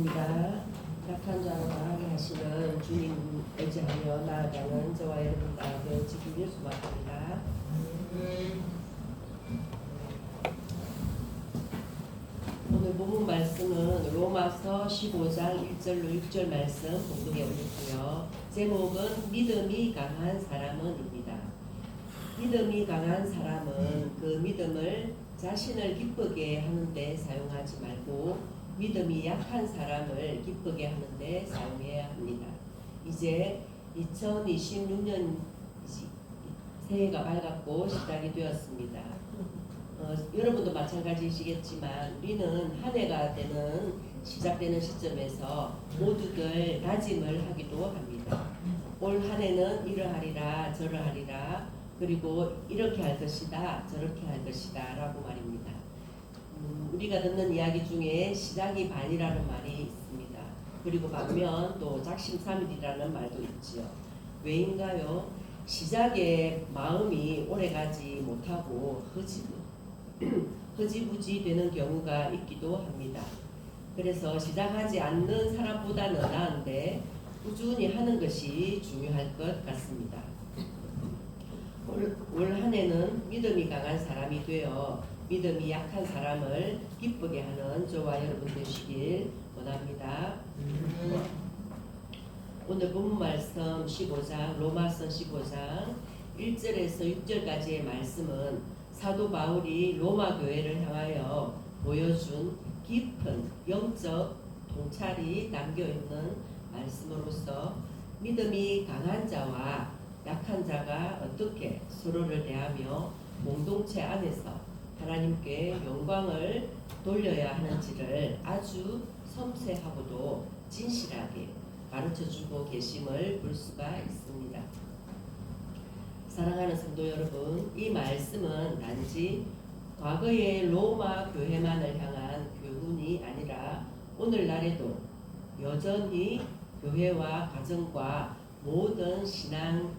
주일입니다. 약한 자와 강하게 하시는 주님 의지하며 나아가는 저와 여러분 가운데 지키길 소망합니다. 오늘 본문 말씀은 로마서 15장 1절로 6절 말씀 공독에 올렸고요. 제목은 믿음이 강한 사람은입니다. 믿음이 강한 사람은 그 믿음을 자신을 기쁘게 하는데 사용하지 말고 믿음이 약한 사람을 기쁘게 하는데 사용해야 합니다. 이제 2026년 새해가 밝았고 시작이 되었습니다. 어, 여러분도 마찬가지시겠지만 우리는 한 해가 되는 시작되는 시점에서 모두들 다짐을 하기도 합니다. 올 한 해는 이러하리라 저러하리라 그리고 이렇게 할 것이다 저렇게 할 것이다 라고 말입니다. 음, 우리가 듣는 이야기 중에 시작이 반이라는 말이 있습니다. 그리고 반면 또 작심삼일이라는 말도 있지요. 왜인가요? 시작에 마음이 오래가지 못하고 흐지부, 흐지부지 되는 경우가 있기도 합니다. 그래서 시작하지 않는 사람보다는 나은데 꾸준히 하는 것이 중요할 것 같습니다. 올한 해는 믿음이 강한 사람이 되어 믿음이 약한 사람을 기쁘게 하는 저와 여러분 되시길 원합니다. 오늘 본문 말씀 15장 로마서 15장 1절에서 6절까지의 말씀은 사도 바울이 로마 교회를 향하여 보여준 깊은 영적 통찰이 담겨 있는 말씀으로서 믿음이 강한 자와 약한 자가 어떻게 서로를 대하며 공동체 안에서 하나님께 영광을 돌려야 하는지를 아주 섬세하고도 진실하게 가르쳐 주고 계심을 볼 수가 있습니다. 사랑하는 성도 여러분, 이 말씀은 단지 과거의 로마 교회만을 향한 교훈이 아니라 오늘날에도 여전히 교회와 가정과 모든 신앙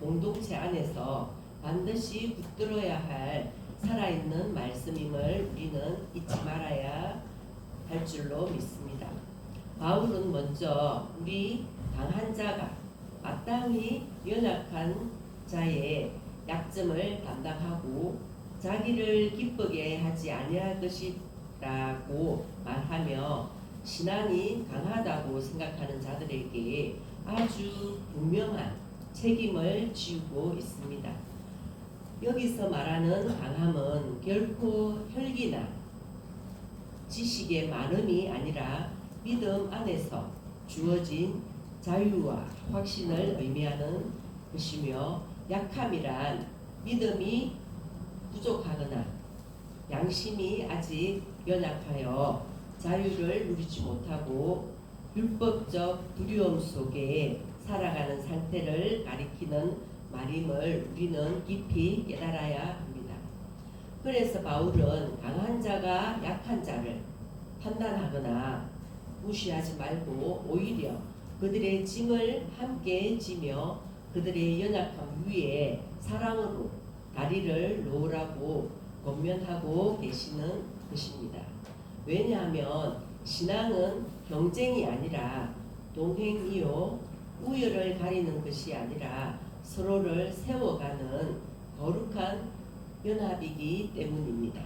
공동체 안에서 반드시 붙들어야 할 살아있는 말씀임을 우리는 잊지 말아야 할 줄로 믿습니다. 바울은 먼저 우리 강한 자가 마땅히 연약한 자의 약점을 담당하고 자기를 기쁘게 하지 아니할 것이라고 말하며 신앙이 강하다고 생각하는 자들에게 아주 분명한 책임을 지우고 있습니다. 여기서 말하는 강함은 결코 혈기나 지식의 많음이 아니라 믿음 안에서 주어진 자유와 확신을 의미하는 것이며 약함이란 믿음이 부족하거나 양심이 아직 연약하여 자유를 누리지 못하고 율법적 두려움 속에 살아가는 상태를 가리키는 말임을 우리는 깊이 깨달아야 합니다. 그래서 바울은 강한 자가 약한 자를 판단하거나 무시하지 말고 오히려 그들의 짐을 함께 지며 그들의 연약함 위에 사랑으로 다리를 놓으라고 권면하고 계시는 것입니다. 왜냐하면 신앙은 경쟁이 아니라 동행이요 우열을 가리는 것이 아니라 서로를 세워가는 거룩한 연합이기 때문입니다.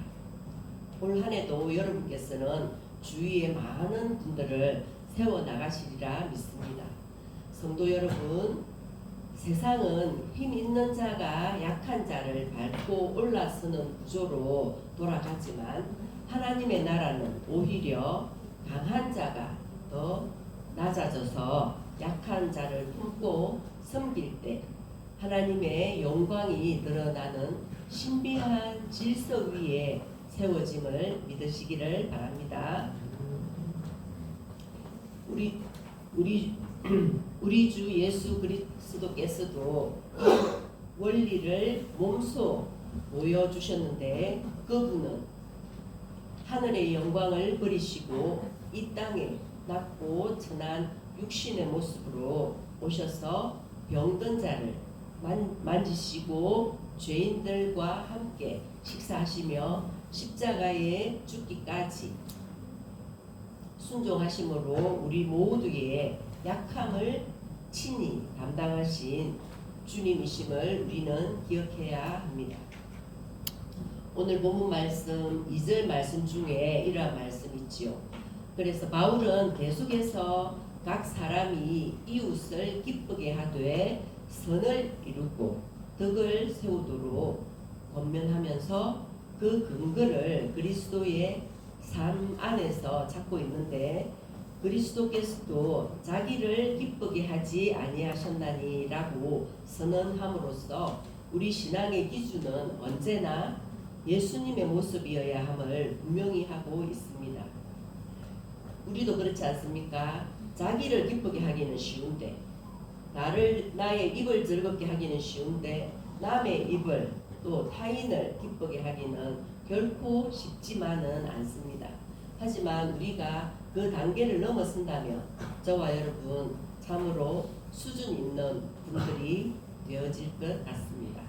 올 한해도 여러분께서는 주위에 많은 분들을 세워 나가시리라 믿습니다. 성도 여러분, 세상은 힘 있는 자가 약한 자를 밟고 올라서는 구조로 돌아가지만 하나님의 나라는 오히려 강한 자가 더 낮아져서 약한 자를 품고 섬길 때 하나님의 영광이 드러나는 신비한 질서 위에 세워짐을 믿으시기를 바랍니다. 우리 우리 우리 주 예수 그리스도께서도 원리를 몸소 보여주셨는데 그분은 하늘의 영광을 버리시고 이 땅에 낮고 천한 육신의 모습으로 오셔서 병든 자를 만, 만지시고 죄인들과 함께 식사하시며 십자가에 죽기까지 순종하심으로 우리 모두의 약함을 친히 담당하신 주님이심을 우리는 기억해야 합니다. 오늘 본문 말씀 2절 말씀 중에 이러한 말씀이 있지요. 그래서 바울은 계속해서 각 사람이 이웃을 기쁘게 하되 선을 이루고 덕을 세우도록 권면하면서 그 근거를 그리스도의 삶 안에서 찾고 있는데 그리스도께서도 자기를 기쁘게 하지 아니하셨나니라고 선언함으로써 우리 신앙의 기준은 언제나 예수님의 모습이어야 함을 분명히 하고 있습니다. 우리도 그렇지 않습니까? 자기를 기쁘게 하기는 쉬운데 나를 나의 입을 즐겁게 하기는 쉬운데 남의 입을 또 타인을 기쁘게 하기는 결코 쉽지만은 않습니다. 하지만 우리가 그 단계를 넘어선다면 저와 여러분 참으로 수준 있는 분들이 되어질 것 같습니다.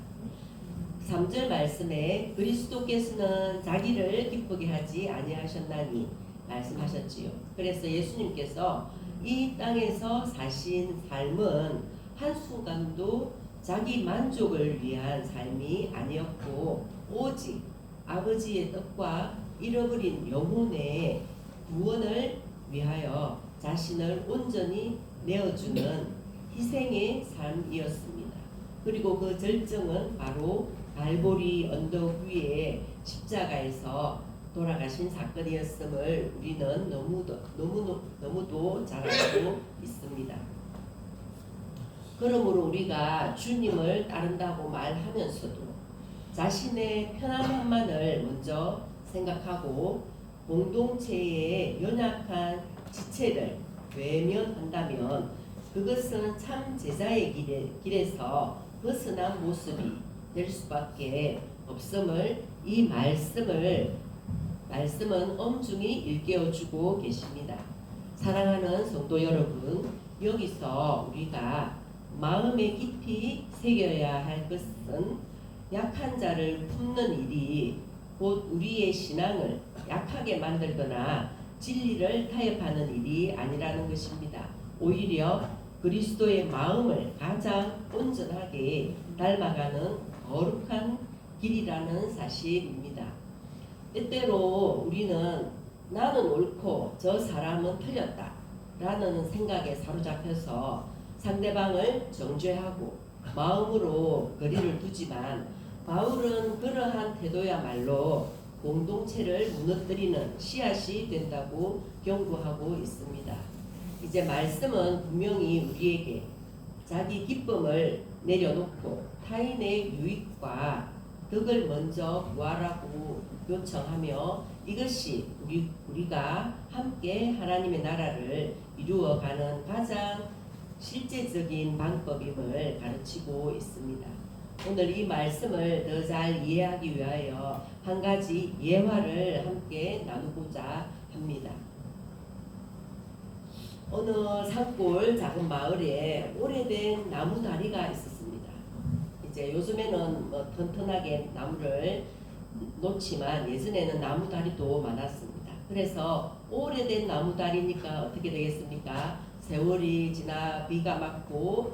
3절 말씀에 그리스도께서는 자기를 기쁘게 하지 아니하셨나니 말씀하셨지요. 그래서 예수님께서 이 땅에서 사신 삶은 한순간도 자기 만족을 위한 삶이 아니었고 오직 아버지의 뜻과 잃어버린 영혼의 구원을 위하여 자신을 온전히 내어주는 희생의 삶이었습니다. 그리고 그 절정은 바로 갈보리 언덕 위에 십자가에서 돌아가신 사건이었음을 우리는 너무도 너무 너무도 잘 알고 있습니다. 그러므로 우리가 주님을 따른다고 말하면서도 자신의 편안함만을 먼저 생각하고 공동체의 연약한 지체를 외면한다면 그것은 참 제자의 길에, 길에서 벗어난 모습이 될 수밖에 없음을 이 말씀을 말씀은 엄중히 일깨워주고 계십니다. 사랑하는 성도 여러분, 여기서 우리가 마음에 깊이 새겨야 할 것은 약한 자를 품는 일이 곧 우리의 신앙을 약하게 만들거나 진리를 타협하는 일이 아니라는 것입니다. 오히려 그리스도의 마음을 가장 온전하게 닮아가는 거룩한 길이라는 사실입니다. 때때로 우리는 나는 옳고 저 사람은 틀렸다 라는 생각에 사로잡혀서 상대방을 정죄하고 마음으로 거리를 두지만 바울은 그러한 태도야말로 공동체를 무너뜨리는 씨앗이 된다고 경고하고 있습니다. 이제 말씀은 분명히 우리에게 자기 기쁨을 내려놓고 타인의 유익과 덕을 먼저 구하라고 요청하며 이것이 우리, 우리가 함께 하나님의 나라를 이루어가는 가장 실제적인 방법임을 가르치고 있습니다. 오늘 이 말씀을 더 잘 이해하기 위하여 한 가지 예화를 함께 나누고자 합니다. 어느 산골 작은 마을에 오래된 나무 다리가 있었습니다. 이제 요즘에는 뭐 튼튼하게 나무를 놓지만 예전에는 나무 다리도 많았습니다. 그래서 오래된 나무 다리니까 어떻게 되겠습니까? 세월이 지나 비가 맞고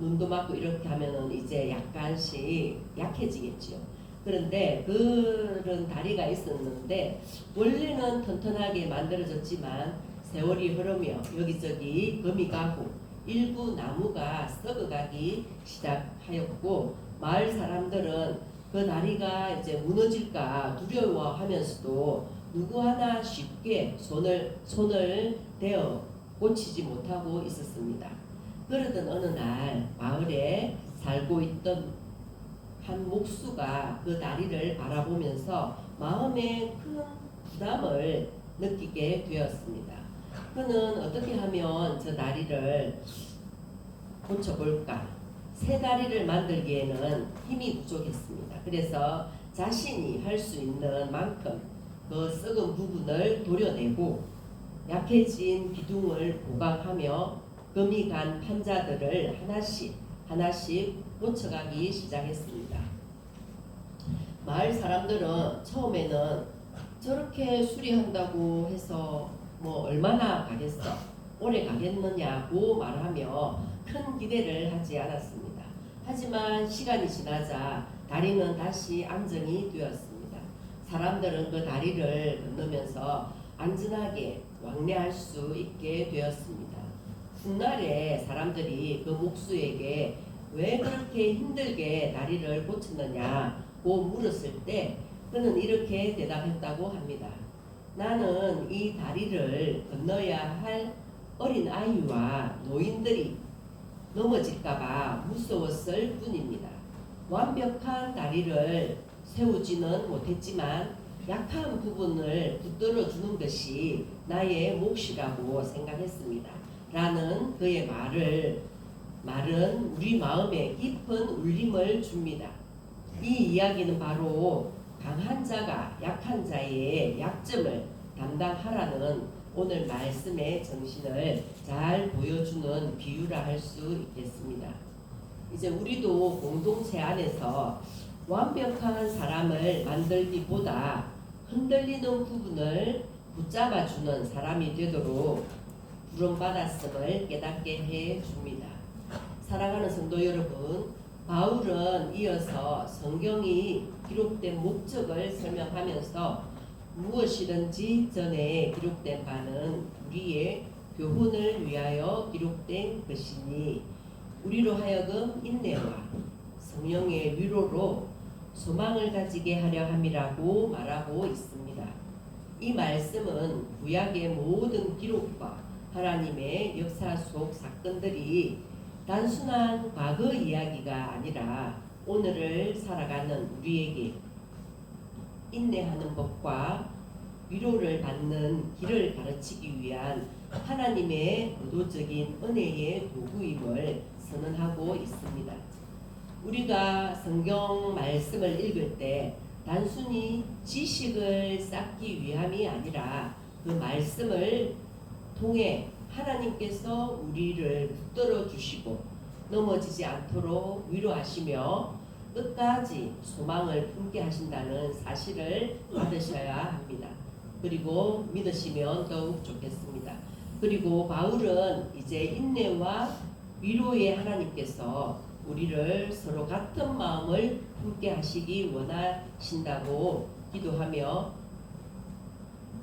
눈도 맞고 이렇게 하면은 이제 약간씩 약해지겠죠. 그런데 그런 다리가 있었는데 원래는 튼튼하게 만들어졌지만 세월이 흐르며 여기저기 금이 가고 일부 나무가 썩어가기 시작하였고 마을 사람들은 그 다리가 이제 무너질까 두려워하면서도 누구 하나 쉽게 손을 손을 대어 고치지 못하고 있었습니다. 그러던 어느 날 마을에 살고 있던 한 목수가 그 다리를 바라보면서 마음에 큰 부담을 느끼게 되었습니다. 그는 어떻게 하면 저 다리를 고쳐볼까? 새 다리를 만들기에는 힘이 부족했습니다. 그래서 자신이 할 수 있는 만큼 그 썩은 부분을 도려내고 약해진 기둥을 보강하며 금이 간 판자들을 하나씩 하나씩 고쳐가기 시작했습니다. 마을 사람들은 처음에는 저렇게 수리한다고 해서 뭐 얼마나 가겠어 오래 가겠느냐고 말하며 큰 기대를 하지 않았습니다. 하지만 시간이 지나자 다리는 다시 안정이 되었습니다. 사람들은 그 다리를 건너면서 안전하게 왕래할 수 있게 되었습니다. 훗날에 사람들이 그 목수에게 왜 그렇게 힘들게 다리를 고쳤느냐고 물었을 때 그는 이렇게 대답했다고 합니다. 나는 이 다리를 건너야 할 어린 아이와 노인들이 넘어질까봐 무서웠을 뿐입니다. 완벽한 다리를 세우지는 못했지만 약한 부분을 붙들어 주는 것이 나의 몫이라고 생각했습니다. 라는 그의 말을 말은 우리 마음에 깊은 울림을 줍니다. 이 이야기는 바로 강한 자가 약한 자의 약점을 담당하라는 오늘 말씀의 정신을 잘 보여주는 비유라 할 수 있겠습니다. 이제 우리도 공동체 안에서 완벽한 사람을 만들기보다 흔들리는 부분을 붙잡아주는 사람이 되도록 부름받았음을 깨닫게 해 줍니다. 사랑하는 성도 여러분, 바울은 이어서 성경이 기록된 목적을 설명하면서 무엇이든지 전에 기록된 바는 우리의 교훈을 위하여 기록된 것이니 우리로 하여금 인내와 성령의 위로로 소망을 가지게 하려 함이라고 말하고 있습니다. 이 말씀은 구약의 모든 기록과 하나님의 역사 속 사건들이 단순한 과거 이야기가 아니라 오늘을 살아가는 우리에게 인내하는 법과 위로를 받는 길을 가르치기 위한 하나님의 의도적인 은혜의 도구임을 선언하고 있습니다. 우리가 성경 말씀을 읽을 때 단순히 지식을 쌓기 위함이 아니라 그 말씀을 통해 하나님께서 우리를 붙들어 주시고 넘어지지 않도록 위로하시며 끝까지 소망을 품게 하신다는 사실을 받으셔야 합니다. 그리고 믿으시면 더욱 좋겠습니다. 그리고 바울은 이제 인내와 위로의 하나님께서 우리를 서로 같은 마음을 품게 하시기 원하신다고 기도하며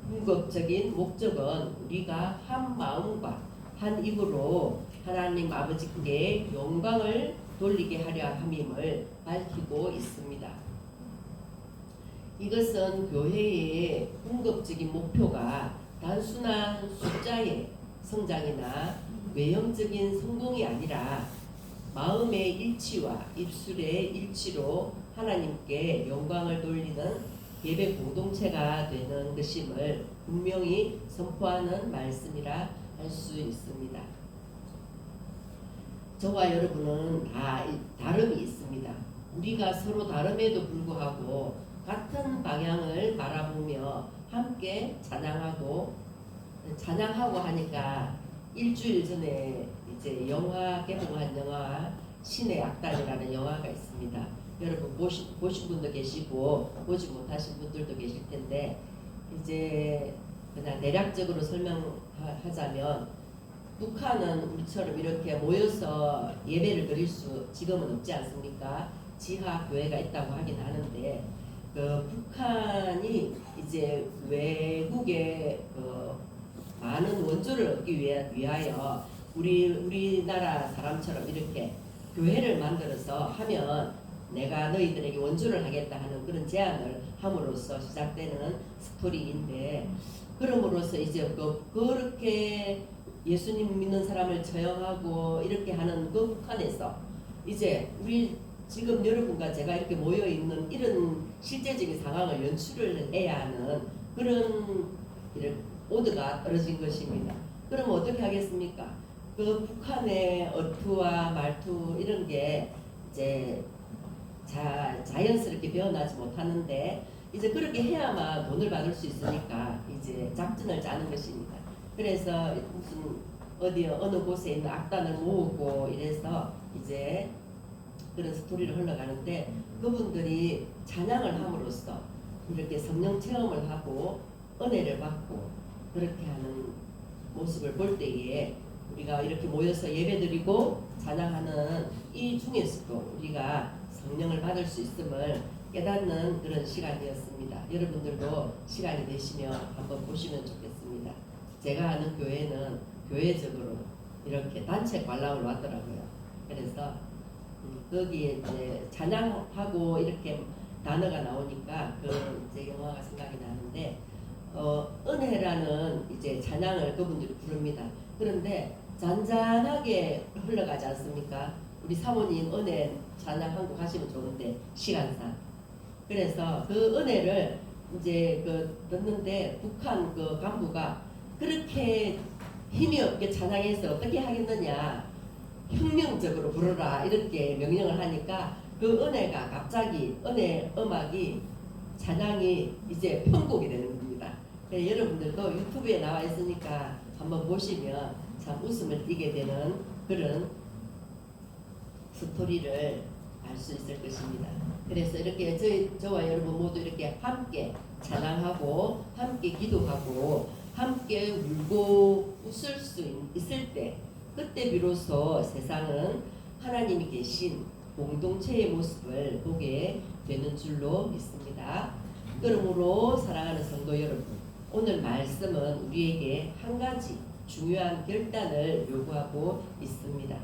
궁극적인 목적은 우리가 한 마음과 한 입으로 하나님 아버지께 영광을 돌리게 하려 함임을 밝히고 있습니다. 이것은 교회의 궁극적인 목표가 단순한 숫자의 성장이나 외형적인 성공이 아니라 마음의 일치와 입술의 일치로 하나님께 영광을 돌리는 예배 공동체가 되는 것임을 분명히 선포하는 말씀이라 할 수 있습니다. 저와 여러분은 다 다름이 있습니다. 우리가 서로 다름에도 불구하고 같은 방향을 바라보며 함께 찬양하고 찬양하고 하니까 일주일 전에 이제 영화 개봉한 영화 신의 악단이라는 영화가 있습니다. 여러분 보시, 보신 분도 계시고 보지 못하신 분들도 계실 텐데 이제 그냥 대략적으로 설명하자면 북한은 우리처럼 이렇게 모여서 예배를 드릴 수 지금은 없지 않습니까? 지하 교회가 있다고 하긴 하는데 그 북한이 이제 외국의 그 많은 원조를 얻기 위하, 위하여 우리 우리나라 사람처럼 이렇게 교회를 만들어서 하면 내가 너희들에게 원조를 하겠다 하는 그런 제안을 함으로써 시작되는 스토리인데 그럼으로써 이제 그 그렇게 예수님 믿는 사람을 처형하고 이렇게 하는 그 북한에서 이제 우리 지금 여러분과 제가 이렇게 모여 있는 이런 실제적인 상황을 연출을 해야 하는 그런 오드가 떨어진 것입니다. 그럼 어떻게 하겠습니까? 그 북한의 어투와 말투 이런 게 이제 자, 자연스럽게 변하지 못하는데 이제 그렇게 해야만 돈을 받을 수 있으니까 이제 작전을 짜는 것입니다. 그래서 무슨 어디 어느 곳에 있는 악단을 모으고 이래서 이제 그런 스토리를 흘러가는데 그분들이 찬양을 함으로써 이렇게 성령 체험을 하고 은혜를 받고 그렇게 하는 모습을 볼 때에 우리가 이렇게 모여서 예배드리고 찬양하는 이 중에서도 우리가 성령을 받을 수 있음을 깨닫는 그런 시간이었습니다. 여러분들도 시간이 되시면 한번 보시면 좋겠습니다. 제가 아는 교회는 교회적으로 이렇게 단체 관람을 왔더라고요. 그래서 음, 거기에 이제 찬양하고 이렇게 단어가 나오니까 그 이제 영화가 생각이 나는데 어, 은혜라는 이제 찬양을 그분들이 부릅니다. 그런데 잔잔하게 흘러가지 않습니까? 우리 사모님 은혜 찬양 한곡 하시면 좋은데 시간상. 그래서 그 은혜를 이제 그 듣는데 북한 그 간부가 그렇게 힘이 없게 찬양해서 어떻게 하겠느냐 혁명적으로 부르라 이렇게 명령을 하니까 그 은혜가 갑자기 은혜 음악이 찬양이 이제 편곡이 되는 겁니다. 그래서 여러분들도 유튜브에 나와 있으니까 한번 보시면 참 웃음을 띠게 되는 그런 스토리를 알 수 있을 것입니다. 그래서 이렇게 저희, 저와 여러분 모두 이렇게 함께 찬양하고 함께 기도하고 함께 울고 웃을 수 있- 있을 때 그때 비로소 세상은 하나님이 계신 공동체의 모습을 보게 되는 줄로 믿습니다. 그러므로 사랑하는 성도 여러분, 오늘 말씀은 우리에게 한 가지 중요한 결단을 요구하고 있습니다.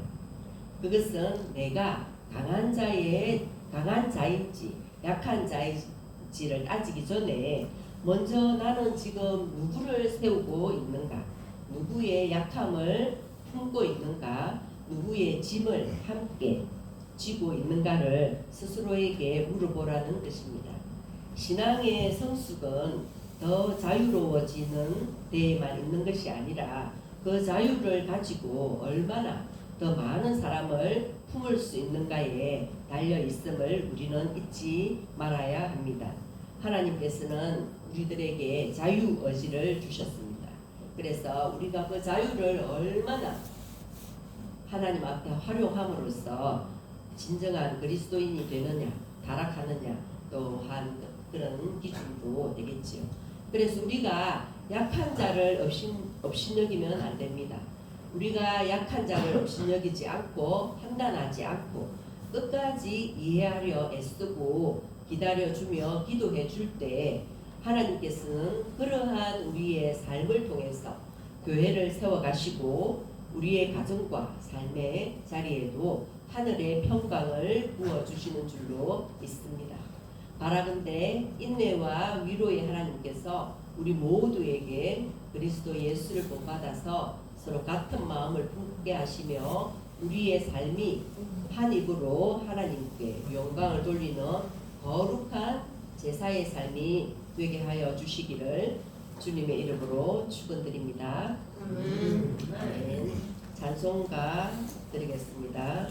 그것은 내가 강한 자의 강한 자인지 약한 자인지를 따지기 전에 먼저 나는 지금 누구를 세우고 있는가, 누구의 약함을 품고 있는가, 누구의 짐을 함께 쥐고 있는가를 스스로에게 물어보라는 것입니다. 신앙의 성숙은 더 자유로워지는 데에만 있는 것이 아니라 그 자유를 가지고 얼마나 더 많은 사람을 품을 수 있는가에 달려 있음을 우리는 잊지 말아야 합니다. 하나님께서는 우리들에게 자유 의지를 주셨습니다. 그래서 우리가 그 자유를 얼마나 하나님 앞에 활용함으로써 진정한 그리스도인이 되느냐, 타락하느냐 또한 그런 기준도 되겠지요. 그래서 우리가 약한 자를 없인, 업신여기면 안 됩니다. 우리가 약한 자를 업신여기지 않고 판단하지 않고 끝까지 이해하려 애쓰고 기다려주며 기도해 줄 때 하나님께서는 그러한 우리의 삶을 통해서 교회를 세워가시고 우리의 가정과 삶의 자리에도 하늘의 평강을 부어주시는 줄로 믿습니다. 바라건대 인내와 위로의 하나님께서 우리 모두에게 그리스도 예수를 본받아서 서로 같은 마음을 품게 하시며 우리의 삶이 한 입으로 하나님께 영광을 돌리는 거룩한 제사의 삶이 되게 하여 주시기를 주님의 이름으로 축원드립니다. 아멘. 찬송가 드리겠습니다.